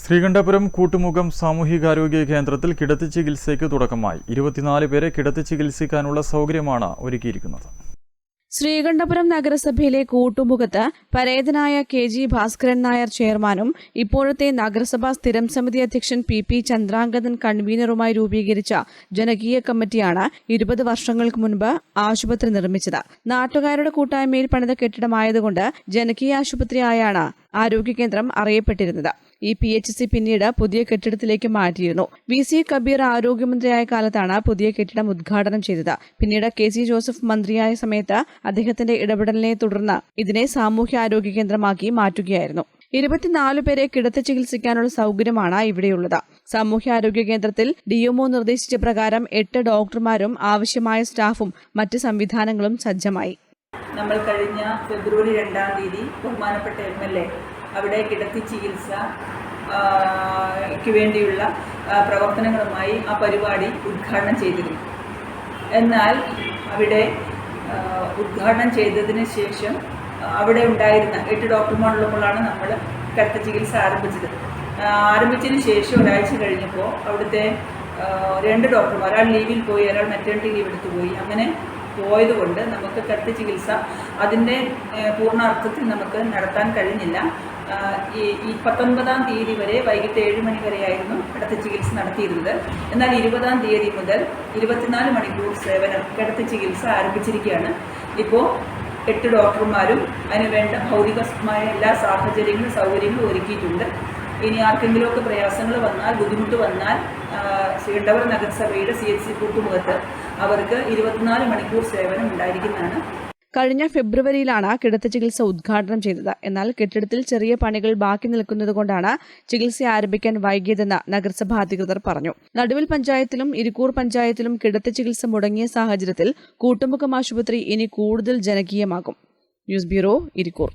ശ്രീകണ്ഠപുരം കൂട്ടുമുഖം സാമൂഹികാരോഗ്യ കേന്ദ്രത്തിൽ കിടത്തി ചികിത്സയ്ക്ക് തുടക്കമായി. ഇരുപത്തിനാല് പേരെ കിടത്തി ചികിത്സിക്കാനുള്ള സൗകര്യമാണ് ഒരുക്കിയിരിക്കുന്നത്. ശ്രീകണ്ഠപുരം നഗരസഭയിലെ കൂട്ടുമുഖത്ത് പരേതനായ കെ ജി ഭാസ്കരൻ നായർ ചെയർമാനും ഇപ്പോഴത്തെ നഗരസഭാ സ്ഥിരം സമിതി അധ്യക്ഷൻ പി പി ചന്ദ്രാംഗതൻ കൺവീനറുമായി രൂപീകരിച്ച ജനകീയ കമ്മിറ്റിയാണ് ഇരുപത് വർഷങ്ങൾക്ക് മുൻപ് ആശുപത്രി നിർമ്മിച്ചത്. നാട്ടുകാരുടെ കൂട്ടായ്മയിൽ പണിത കെട്ടിടമായതുകൊണ്ട് ജനകീയ ആശുപത്രിയായാണ് ആരോഗ്യ കേന്ദ്രം അറിയപ്പെട്ടിരുന്നത്. ഈ പി എച്ച് സി പിന്നീട് പുതിയ കെട്ടിടത്തിലേക്ക് മാറ്റിയിരുന്നു. വി സി കബീർ ആരോഗ്യമന്ത്രിയായ കാലത്താണ് പുതിയ കെട്ടിടം ഉദ്ഘാടനം ചെയ്തത്. പിന്നീട് കെ സി ജോസഫ് മന്ത്രിയായ സമയത്ത് അദ്ദേഹത്തിന്റെ ഇടപെടലിനെ തുടർന്ന് ഇതിനെ സാമൂഹ്യാരോഗ്യ കേന്ദ്രമാക്കി മാറ്റുകയായിരുന്നു. ഇരുപത്തിനാല് പേരെ കിടത്തി ചികിത്സിക്കാനുള്ള സൗകര്യമാണ് ഇവിടെയുള്ളത്. സാമൂഹ്യാരോഗ്യ കേന്ദ്രത്തിൽ ഡിഎംഒ നിർദ്ദേശിച്ച പ്രകാരം എട്ട് ഡോക്ടർമാരും ആവശ്യമായ സ്റ്റാഫും മറ്റ് സംവിധാനങ്ങളും സജ്ജമായി. നമ്മൾ കഴിഞ്ഞ ഫെബ്രുവരി രണ്ടാം തീയതി ബഹുമാനപ്പെട്ട എം എൽ എ അവിടെ കിടത്തി ചികിത്സ വേണ്ടിയുള്ള പ്രവർത്തനങ്ങളുമായി ആ പരിപാടി ഉദ്ഘാടനം ചെയ്തിരുന്നു. എന്നാൽ അവിടെ ഉദ്ഘാടനം ചെയ്തതിന് ശേഷം അവിടെ ഉണ്ടായിരുന്ന എട്ട് ഡോക്ടർമാരുള്ളപ്പോഴാണ് നമ്മൾ കിടത്തി ചികിത്സ ആരംഭിച്ചത്. ആരംഭിച്ചതിന് ശേഷം ഒരാഴ്ച കഴിഞ്ഞപ്പോൾ അവിടുത്തെ രണ്ട് ഡോക്ടർമാർ ഒരാൾ ലീവിൽ പോയി ഒരാൾ മെറ്റേണിറ്റി ലീവ് എടുത്തു പോയി. അങ്ങനെ പോയതുകൊണ്ട് നമുക്ക് കിടത്തി ചികിത്സ അതിന്റെ പൂർണ അർത്ഥത്തിൽ നമുക്ക് നടത്താൻ കഴിഞ്ഞില്ല. ഈ പത്തൊൻപതാം തീയതി വരെ വൈകിട്ട് ഏഴ് മണി വരെയായിരുന്നു കിടത്തി ചികിത്സ നടത്തിയിരുന്നത്. എന്നാൽ ഇരുപതാം തീയതി മുതൽ ഇരുപത്തിനാല് മണിക്കൂർ സേവനം കിടത്തി ചികിത്സ ആരംഭിച്ചിരിക്കുകയാണ്. ഇപ്പോൾ എട്ട് ഡോക്ടർമാരും അതിനുവേണ്ട ഭൗതികമായ എല്ലാ സാഹചര്യങ്ങളും സൗകര്യങ്ങളും ഒരുക്കിയിട്ടുണ്ട്. ഇനി ആർക്കെങ്കിലുമൊക്കെ പ്രയാസങ്ങൾ വന്നാൽ ബുദ്ധിമുട്ട് വന്നാൽ ശ്രീകണ്ഠപുരം നഗരസഭയുടെ സി എച്ച് സി കൂട്ടുമുഖത്ത് അവർക്ക് ഇരുപത്തിനാല് മണിക്കൂർ സേവനം ഉണ്ടായിരിക്കുന്നതാണ് കഴിഞ്ഞ ഫെബ്രുവരിയിലാണ് കിടത്തി ചികിത്സ ഉദ്ഘാടനം ചെയ്തത്. എന്നാൽ കെട്ടിടത്തിൽ ചെറിയ പണികൾ ബാക്കി നിൽക്കുന്നതുകൊണ്ടാണ് ചികിത്സ ആരംഭിക്കാൻ വൈകിയതെന്ന് നഗരസഭാ അധികൃതർ പറഞ്ഞു. നടുവിൽ പഞ്ചായത്തിലും ഇരിക്കൂർ പഞ്ചായത്തിലും കിടത്തി ചികിത്സ മുടങ്ങിയ സാഹചര്യത്തിൽ കൂട്ടുമുഖം ആശുപത്രി ഇനി കൂടുതൽ ജനകീയമാകും. News bureau Irikkur.